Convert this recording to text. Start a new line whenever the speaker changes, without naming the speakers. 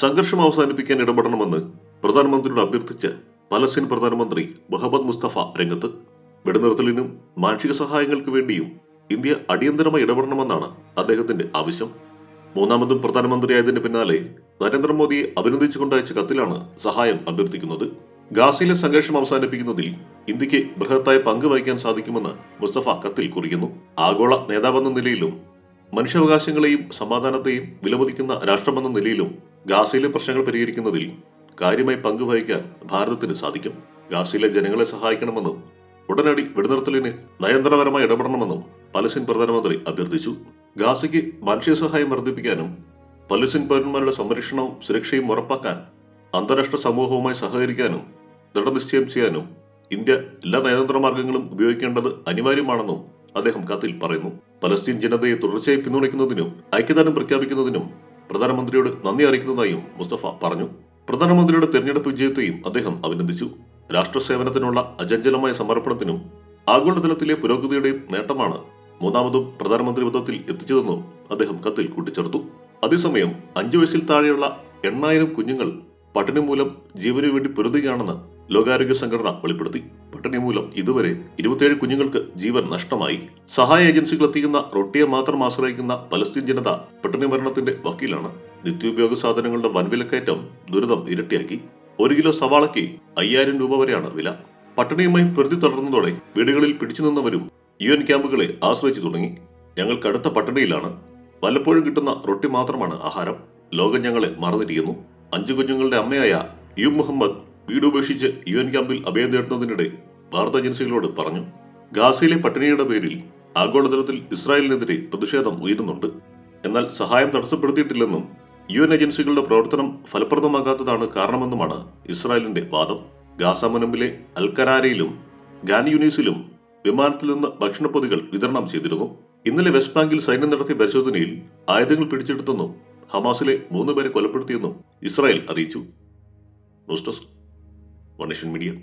സംഘർഷം അവസാനിപ്പിക്കാൻ ഇടപെടണമെന്ന് പ്രധാനമന്ത്രിയോട് അഭ്യർത്ഥിച്ച് പലസ്തീൻ പ്രധാനമന്ത്രി മുഹമ്മദ് മുസ്തഫ രംഗത്ത്. വെടിനിർത്തലിനും മാനുഷിക സഹായങ്ങൾക്ക് വേണ്ടിയും ഇന്ത്യ അടിയന്തരമായി ഇടപെടണമെന്നാണ് അദ്ദേഹത്തിന്റെ ആവശ്യം. മൂന്നാമതും പ്രധാനമന്ത്രിയായതിന് പിന്നാലെ നരേന്ദ്രമോദിയെ അഭിനന്ദിച്ചുകൊണ്ട് അയച്ച കത്തിലാണ് സഹായം അഭ്യർത്ഥിക്കുന്നത്. ഗാസയിലെ സംഘർഷം അവസാനിപ്പിക്കുന്നതിൽ ഇന്ത്യയ്ക്ക് ബൃഹത്തായ പങ്ക് വഹിക്കാൻ സാധിക്കുമെന്ന് മുസ്തഫ കത്തിൽ കുറിക്കുന്നു ആഗോള നേതാവെന്ന നിലയിലും മനുഷ്യാവകാശങ്ങളെയും സമാധാനത്തെയും വിലമതിക്കുന്ന രാഷ്ട്രമെന്ന നിലയിലും ഗാസയിലെ പ്രശ്നങ്ങൾ പരിഹരിക്കുന്നതിൽ കാര്യമായി പങ്കുവഹിക്കാൻ ഭാരതത്തിന് സാധിക്കും. ഗാസയിലെ ജനങ്ങളെ സഹായിക്കണമെന്നും ഉടനടി വെടിനിർത്തലിന് നയതന്ത്രപരമായി ഇടപെടണമെന്നും പലസ്തീൻ പ്രധാനമന്ത്രി അഭ്യർത്ഥിച്ചു. ഗാസയ്ക്ക് മനുഷ്യ സഹായം വർദ്ധിപ്പിക്കാനും പലസ്തീൻ പൗരന്മാരുടെ സംരക്ഷണവും സുരക്ഷയും ഉറപ്പാക്കാൻ അന്താരാഷ്ട്ര സമൂഹവുമായി സഹകരിക്കാനും ദൃഢനിശ്ചയം ചെയ്യാനും ഇന്ത്യ എല്ലാ നയതന്ത്ര മാർഗങ്ങളും ഉപയോഗിക്കേണ്ടത് അനിവാര്യമാണെന്നും അദ്ദേഹം കത്തിൽ പറയുന്നു. പലസ്തീൻ ജനതയെ തുടർച്ചയായി പിന്തുണയ്ക്കുന്നതിനും ഐക്യദാനം പ്രഖ്യാപിക്കുന്നതിനും പ്രധാനമന്ത്രിയോട് നന്ദി അറിയിക്കുന്നതായും മുസ്തഫ പറഞ്ഞു. പ്രധാനമന്ത്രിയുടെ തെരഞ്ഞെടുപ്പ് വിജയത്തെയും അദ്ദേഹം അഭിനന്ദിച്ചു. രാഷ്ട്ര സേവനത്തിനുള്ള അചഞ്ചലമായ സമർപ്പണത്തിനും ആഗോളതലത്തിലെ പുരോഗതിയുടെയും നേട്ടമാണ് മൂന്നാമതും പ്രധാനമന്ത്രി പദത്തിൽ എത്തിച്ചതെന്നും അദ്ദേഹം കത്തിൽ കൂട്ടിച്ചേർത്തു. അതേസമയം അഞ്ചു വയസ്സിൽ താഴെയുള്ള എണ്ണായിരം കുഞ്ഞുങ്ങൾ പട്ടിണി മൂലം ജീവനു വേണ്ടി പൊരുതുകയാണെന്ന് ലോകാരോഗ്യ സംഘടന വെളിപ്പെടുത്തി. പട്ടിണി മൂലം ഇതുവരെ ഇരുപത്തിയേഴ് കുഞ്ഞുങ്ങൾക്ക് ജീവൻ നഷ്ടമായി. സഹായ ഏജൻസികൾ എത്തിക്കുന്ന റൊട്ടിയെ മാത്രം ആശ്രയിക്കുന്ന പലസ്തീൻ ജനത പട്ടിണി മരണത്തിന്റെ വക്കീലാണ്. നിത്യോപയോഗ സാധനങ്ങളുടെ വൻവിലക്കയറ്റം ദുരിതം ഇരട്ടിയാക്കി. ഒരു കിലോ സവാളയ്ക്ക് അയ്യായിരം രൂപ വരെയാണ് വില. പട്ടിണിയുമായി പൊരുതി തുടർന്നതോടെ വീടുകളിൽ പിടിച്ചു നിന്നവരും യു എൻ ക്യാമ്പുകളെ ആശ്രയിച്ചു തുടങ്ങി. ഞങ്ങൾ കടുത്ത പട്ടിണിയിലാണ്. വല്ലപ്പോഴും കിട്ടുന്ന റൊട്ടി മാത്രമാണ് ആഹാരം. ലോകം ഞങ്ങളെ മറന്നിരിക്കുന്നു. അഞ്ചു കുഞ്ഞുങ്ങളുടെ അമ്മയായ യു മുഹമ്മദ് വീട് ഉപേക്ഷിച്ച് യു എൻ ക്യാമ്പിൽ അഭയം തേടുന്നതിനിടെ വാർത്താ ഏജൻസികളോട് പറഞ്ഞു ഗാസയിലെ പട്ടിണിയുടെ പേരിൽ ആഗോളതലത്തിൽ ഇസ്രായേലിനെതിരെ പ്രതിഷേധം ഉയരുന്നുണ്ട്. എന്നാൽ സഹായം തടസ്സപ്പെടുത്തിയിട്ടില്ലെന്നും യു എൻ ഏജൻസികളുടെ പ്രവർത്തനം ഫലപ്രദമാകാത്തതാണ് കാരണമെന്നുമാണ് ഇസ്രായേലിന്റെ വാദം. ഗാസ മുനമ്പിലെ അൽക്കരാരയിലും ഗാനിയുനീസിലും വിമാനത്തിൽ നിന്ന് ഭക്ഷണപ്പൊതികൾ വിതരണം ചെയ്തിരുന്നു. ഇന്നലെ വെസ്റ്റ് ബാങ്കിൽ സൈന്യം നടത്തിയ പരിശോധനയിൽ ആയുധങ്ങൾ പിടിച്ചെടുത്തെന്നും ഹമാസിലെ മൂന്ന് പേരെ കൊലപ്പെടുത്തിയെന്നും ഇസ്രായേൽ അറിയിച്ചു. News desk. on Media.